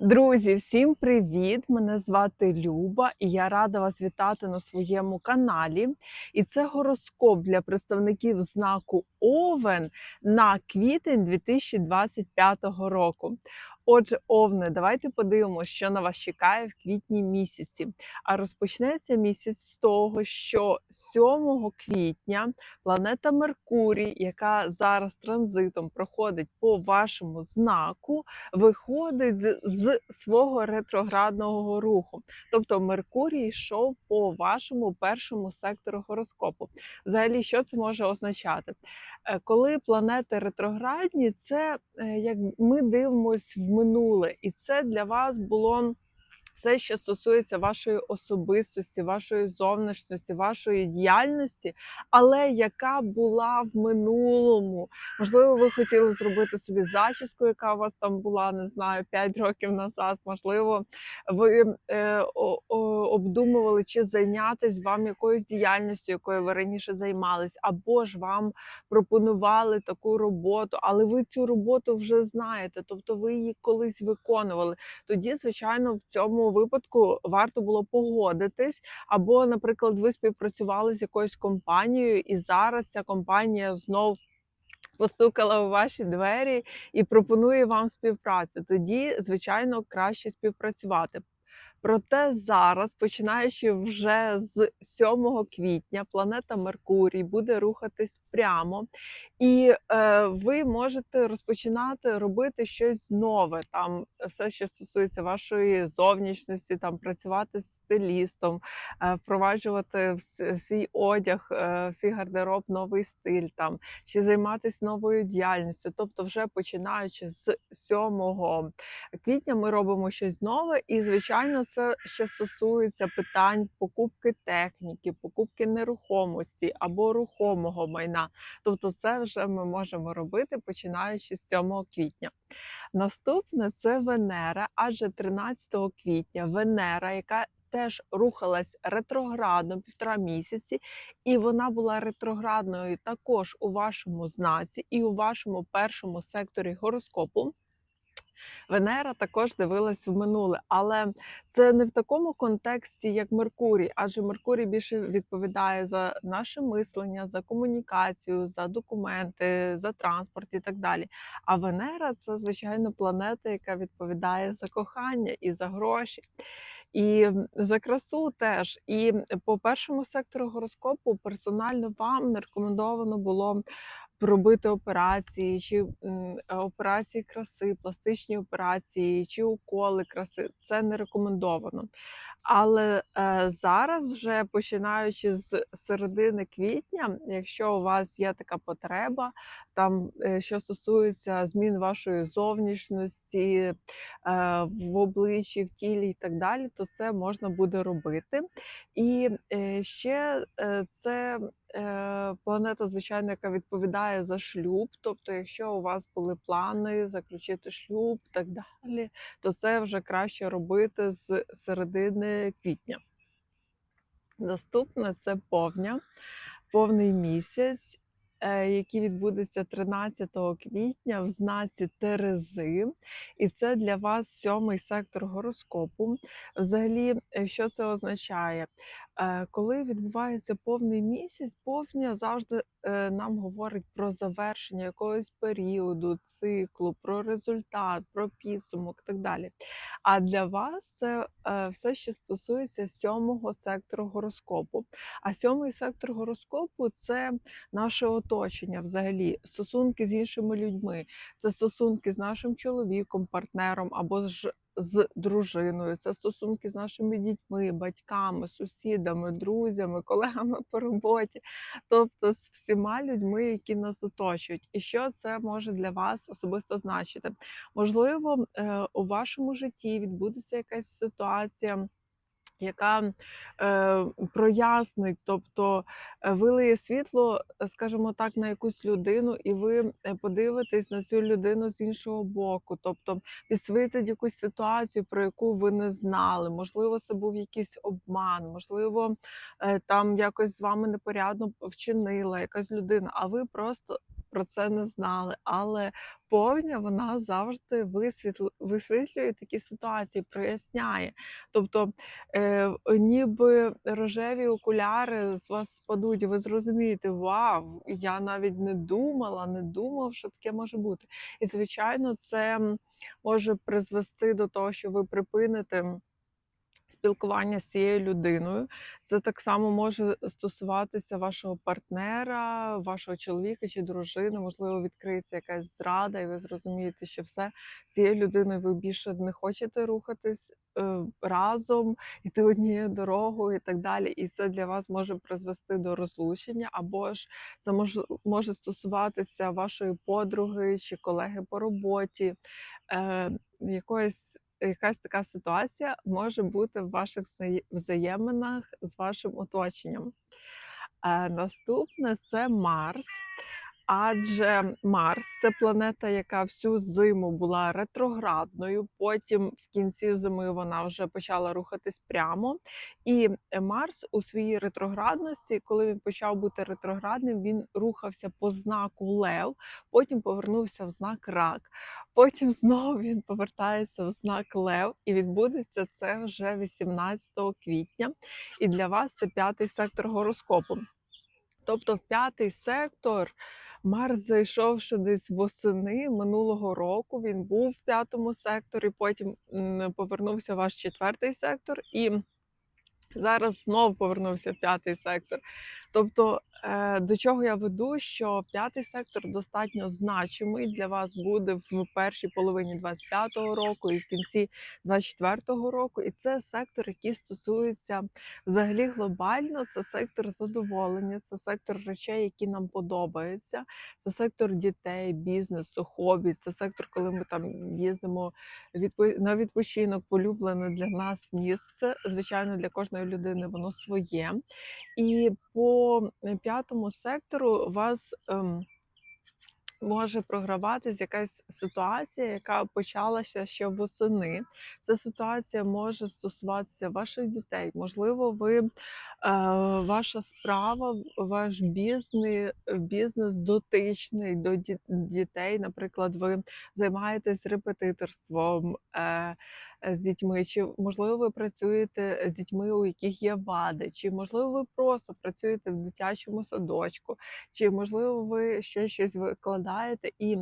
Друзі, всім привіт! Мене звати Люба, і я рада вас вітати на своєму каналі. І це гороскоп для представників знаку Овен на квітень 2025 року. Отже, Овни, давайте подивимося, що на вас чекає в квітні місяці. А розпочнеться місяць з того, що 7 квітня планета Меркурій, яка зараз транзитом проходить по вашому знаку, виходить з- свого ретроградного руху. Тобто Меркурій йшов по вашому першому сектору гороскопу. Взагалі, що це може означати? Е, Коли планети ретроградні, це е, як ми дивимося в минуле, і це для вас було. Все, що стосується вашої особистості, вашої зовнішності, вашої діяльності, але яка була в минулому. Можливо, ви хотіли зробити собі зачіску, яка у вас там була, не знаю, 5 років назад. Можливо, ви е, о- о- обдумували, чи зайнятися вам якоюсь діяльністю, якою ви раніше займались, або ж вам пропонували таку роботу, але ви цю роботу вже знаєте, тобто ви її колись виконували. Тоді, звичайно, в цьому випадку варто було погодитись, або, наприклад, ви співпрацювали з якоюсь компанією, і зараз ця компанія знов. Постукала у ваші двері і пропонує вам співпрацю. Тоді, звичайно, краще співпрацювати. Проте зараз, починаючи вже з 7 квітня, планета Меркурій буде рухатись прямо, і е, ви можете розпочинати робити щось нове. Там все, що стосується вашої зовнішності, там працювати з стилістом, е, впроваджувати в свій одяг, е, в свій гардероб новий стиль, там чи займатися новою діяльністю. Тобто, вже починаючи з 7 квітня, ми робимо щось нове, і звичайно, це ще стосується питань покупки техніки, покупки нерухомості або рухомого майна. Тобто, це вже ми можемо робити починаючи з 7 квітня. Наступне це Венера, адже 13 квітня Венера, яка теж рухалась ретроградно півтора місяці, і вона була ретроградною також у вашому знаці і у вашому першому секторі гороскопу. Венера також дивилась в минуле, але це не в такому контексті, як Меркурій, адже Меркурій більше відповідає за наше мислення, за комунікацію, за документи, за транспорт і так далі. А Венера це звичайно планета, яка відповідає за кохання і за гроші. І за красу теж. І по першому сектору гороскопу персонально вам не рекомендовано було робити операції, чи е, операції краси, пластичні операції, чи уколи краси. Це не рекомендовано. Але е, зараз, вже починаючи з середини квітня, якщо у вас є така потреба, там е, що стосується змін вашої зовнішності е, в обличчі, в тілі і так далі, то це можна буде робити. І е, ще е, це е, планета, звичайно, яка відповідає за шлюб. Тобто, якщо у вас були плани заключити шлюб і так далі, то це вже краще робити з середини квітня. Наступне це повня, повний місяць, е, який відбудеться 13 квітня в знаці Терези. І це для вас сьомий сектор гороскопу. Взагалі, е, що це означає? Е, Коли відбувається повний місяць, повня завжди е, нам говорить про завершення якогось періоду, циклу, про результат, про підсумок і так далі. А для вас це е, все, що стосується сьомого сектору гороскопу. А сьомий сектор гороскопу це наше оточення, взагалі, стосунки з іншими людьми, це стосунки з нашим чоловіком, партнером або з з дружиною, це стосунки з нашими дітьми, батьками, сусідами, друзями, колегами по роботі, тобто з всіма людьми, які нас оточують. І що це може для вас особисто значити? Можливо, е, у вашому житті відбудеться якась ситуація. Яка е, прояснить, тобто е, вилиє світло, скажімо так, на якусь людину, і ви е, подивитесь на цю людину з іншого боку, тобто підсвітить якусь ситуацію, про яку ви не знали. Можливо, це був якийсь обман, можливо, е, там якось з вами непорядно вчинила якась людина, а ви просто про це не знали. Але повня вона завжди висвітл... висвітлює такі ситуації, проясняє. Тобто, е, ніби рожеві окуляри з вас спадуть, і ви зрозумієте, вау, я навіть не думала, не думав, що таке може бути. І звичайно, це може призвести до того, що ви припините спілкування з цією людиною. Це так само може стосуватися вашого партнера, вашого чоловіка чи дружини. Можливо, відкриється якась зрада, і ви зрозумієте, що все з цією людиною ви більше не хочете рухатись е, разом, іти однією дорогою і так далі. І це для вас може призвести до розлучення, або ж це може, може стосуватися вашої подруги чи колеги по роботі. Е, якоїсь якась така ситуація може бути в ваших взає- взаєминах з вашим оточенням. Е, Наступне це Марс. Адже Марс це планета, яка всю зиму була ретроградною. Потім в кінці зими вона вже почала рухатись прямо. І Марс у своїй ретроградності, коли він почав бути ретроградним, він рухався по знаку Лев, потім повернувся в знак Рак. Потім знову він повертається в знак Лев, і відбудеться це вже 18 квітня. І для вас це п'ятий сектор гороскопу. Тобто в п'ятий сектор Марс зайшов ще десь восени минулого року. Він був в п'ятому секторі, потім повернувся ваш четвертий сектор і зараз знов повернувся в п'ятий сектор. Тобто, до чого я веду, що п'ятий сектор достатньо значимий для вас буде в першій половині 25-го року і в кінці 24-го року. І це сектор, який стосується взагалі глобально. Це сектор задоволення, це сектор речей, які нам подобаються. Це сектор дітей, бізнесу, хобі. Це сектор, коли ми там їздимо на відпочинок, полюблене для нас місце. Звичайно, для кожної людини воно своє. І по е, п'ятому сектору вас ем, може програватись якась ситуація, яка почалася ще восени. Ця ситуація може стосуватися ваших дітей. Можливо, ви е, ваша справа, ваш бізнес, бізнес дотичний до дітей. Наприклад, ви займаєтесь репетиторством. Е, з дітьми, чи можливо ви працюєте з дітьми, у яких є вади, чи можливо ви просто працюєте в дитячому садочку, чи можливо ви ще щось викладаєте, і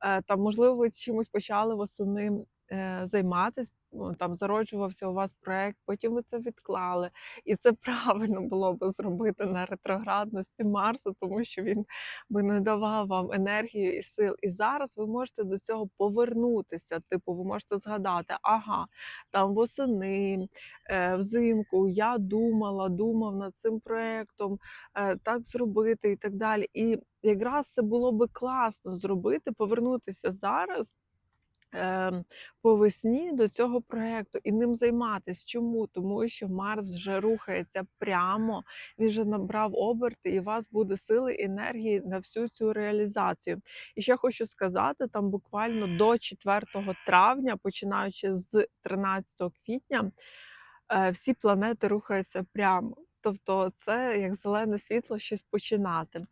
е, там, можливо, ви чимось почали восени займатись. займатися. Там зароджувався у вас проект, потім ви це відклали, і це правильно було би зробити на ретроградності Марсу, тому що він би не давав вам енергію і сил. І зараз ви можете до цього повернутися. Типу, ви можете згадати, ага, там восени, е, взимку я думала, думав над цим проектом, е, так зробити і так далі. І якраз це було би класно зробити, повернутися зараз. Ем, По весні до цього проекту і ним займатися. Чому? Тому що Марс вже рухається прямо, він вже набрав оберти, і у вас буде сили енергії на всю цю реалізацію. І ще хочу сказати: там буквально до 4 травня, починаючи з 13 квітня, е, всі планети рухаються прямо. Тобто це як зелене світло щось починати.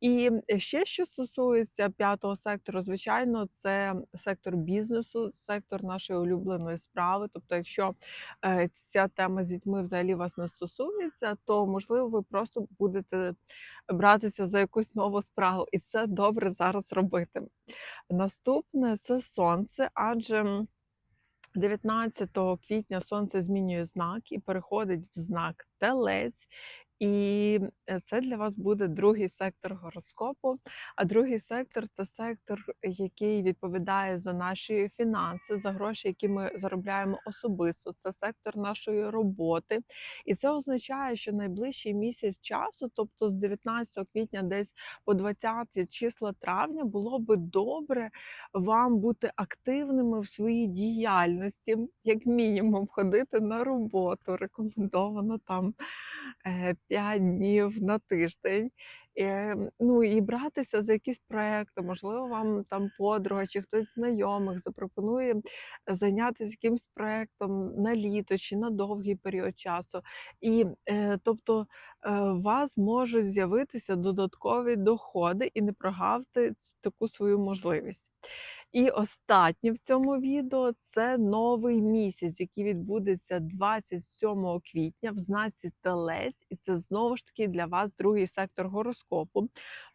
І ще що стосується п'ятого сектору, звичайно, це сектор бізнесу, сектор нашої улюбленої справи. Тобто, якщо е, ця тема з дітьми взагалі вас не стосується, то можливо ви просто будете братися за якусь нову справу, і це добре зараз робити. Наступне це сонце, адже. М, 19 квітня сонце змінює знак і переходить в знак Телець. І е, це для вас буде другий сектор гороскопу. А другий сектор це сектор, який відповідає за наші фінанси, за гроші, які ми заробляємо особисто. Це сектор нашої роботи. І це означає, що найближчий місяць часу, тобто з 19 квітня, десь по 20 числа травня, було би добре вам бути активними в своїй діяльності, як мінімум, ходити на роботу. Рекомендовано там 5 днів на тиждень. Ну і братися за якісь проекти. Можливо, вам там подруга чи хтось знайомих запропонує зайнятися якимсь проектом на літо чи на довгий період часу. І е, тобто е, у вас можуть з'явитися додаткові доходи і не прогавте таку свою можливість. І останнє в цьому відео це новий місяць, який відбудеться 27 квітня в знаці Телець, і це знову ж таки для вас другий сектор гороскопу.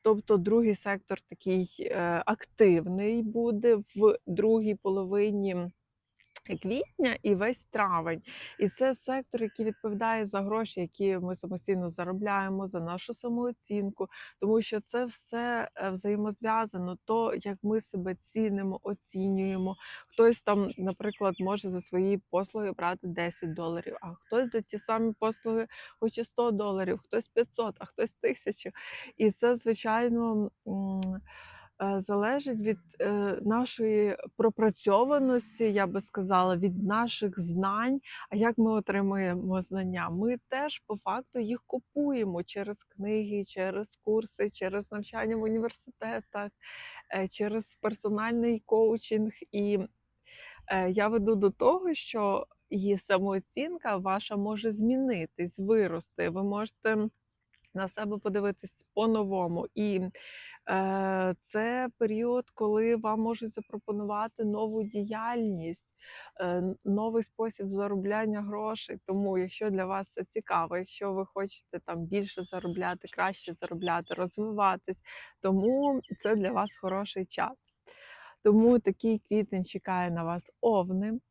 Тобто, другий сектор такий е, активний буде в другій половині. Квітня і весь травень, і це сектор, який відповідає за гроші, які ми самостійно заробляємо, за нашу самооцінку, тому що це все е, взаємозв'язано. То як ми себе цінимо, оцінюємо. Хтось там, наприклад, може за свої послуги брати 10 доларів, а хтось за ті самі послуги хоче 100 доларів, хтось 500, а хтось 1000. І це звичайно. Е, Залежить від е, нашої пропрацьованості, я би сказала, від наших знань. А як ми отримуємо знання? Ми теж по факту їх купуємо через книги, через курси, через навчання в університетах, е, через персональний коучинг. І я веду до того, що і самооцінка ваша може змінитись, вирости. Ви можете на себе подивитись по-новому. І це період, коли вам можуть запропонувати нову діяльність, е, новий спосіб заробляння грошей. Тому, якщо для вас це цікаво, якщо ви хочете там більше заробляти, краще заробляти, розвиватись, тому це для вас хороший час. Тому такий квітень чекає на вас овни.